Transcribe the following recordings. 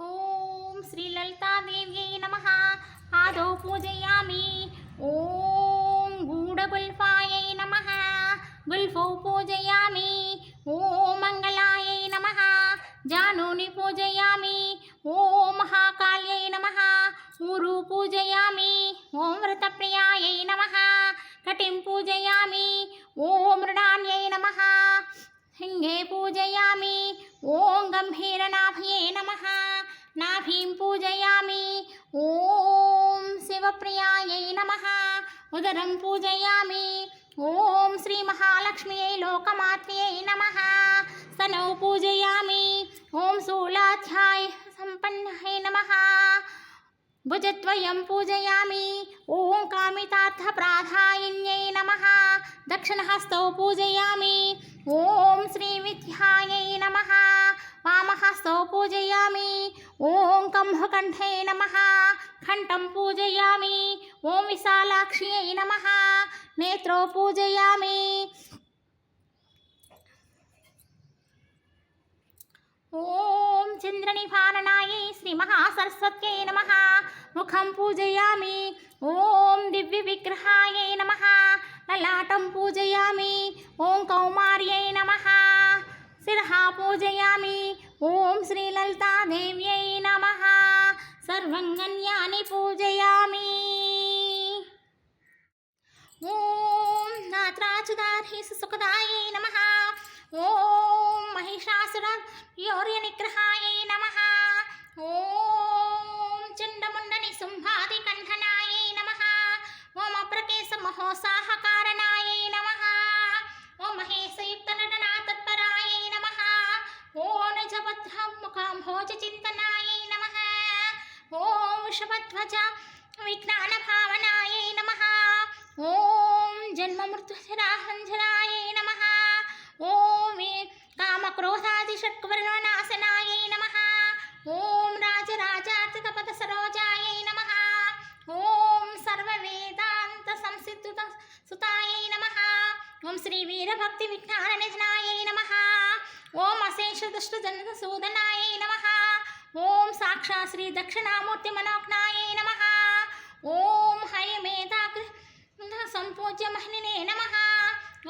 ॐ श्रीललितादेव्यै नमः। आदौ पूजयामि। ॐ गूढगुल्फायै नमः। गुल्फौ पूजयामि। ॐ मङ्गलायै नमः। जानूनि पूजयामि। ॐ महाकाल्यै नमः। ऊरु पूजयामि। ॐ व्रतप्रियायै नमः। कटिं पूजयामि। ॐ मृडान्यै नमः। हिङ्गे पूजयामि। ॐ गम्भीरनाभये नमः। नाभीं पूजयामि। ॐ शिवप्रियायै नमः। उदरं पूजयामि। ॐ श्रीमहालक्ष्म्यै लोकमात्र्यै नमः। स्तनौ पूजयामि। ॐ शूलाध्याय सम्पन्नयै नमः। भुजद्वयं पूजयामि। ॐ कामितार्थप्राधायिन्यै नमः। दक्षिणहस्तौ पूजयामि। ॐ श्रीविद्यायै नमः। वामहस्तौ पूजयामि ॐ कम्भकण्ठे नमः। कण्ठं पूजयामि। ॐ विशालाक्ष्यै नमः। नेत्रौ पूजयामि। ॐ चन्द्रनिभाननायै श्रीमहासरस्वत्यै नमः। मुखं पूजयामि। ॐ दिव्यविग्रहायै नमः। ललाटं पूजयामि। ॐ कौमार्यै नमः। शिरः पूजयामि। ॐ श्रीललितादेव्यै नमः। सर्वङ्गन्यानि पूजयामि। ॐ नात्राचुदाधि सुखदायै नमः। ॐ महिषासुरयोर्यनिग्रहायै नमः। ॐ चण्डमुण्डनिसुम्भादिकण्ठनायै नमः। ॐ अप्रकेशमहोत्साहकारणायै मुखाम्भोजचिन्तनायै नमः। ॐ शुभध्वज विज्ञानभावनायै नमः। ॐ जन्ममृत्युजराहञ्जनायै अशेषदुष्टजनसूदनायै नमः ॐ साक्षात् श्रीदक्षिणामूर्तिमनोज्ञायै नमः ॐ हयमेधाग्र सम्पूज्य महिनिने नमः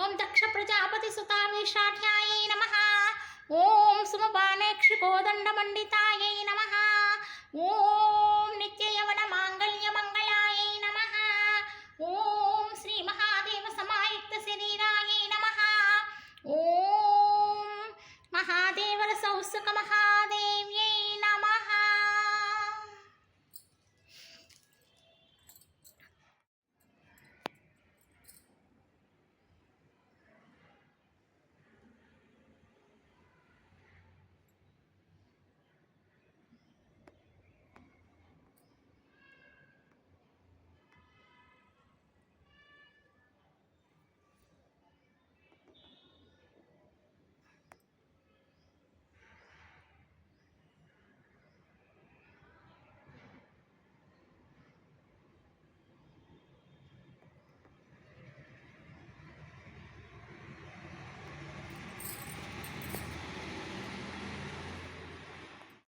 ॐ दक्षप्रजापतिसुताभिषाढ्यायै नमः ॐ सुमपानेक्षिकोदण्डमण्डितायै नमः ॐ नित्ययवनमाङ्गल्यमङ्गलायै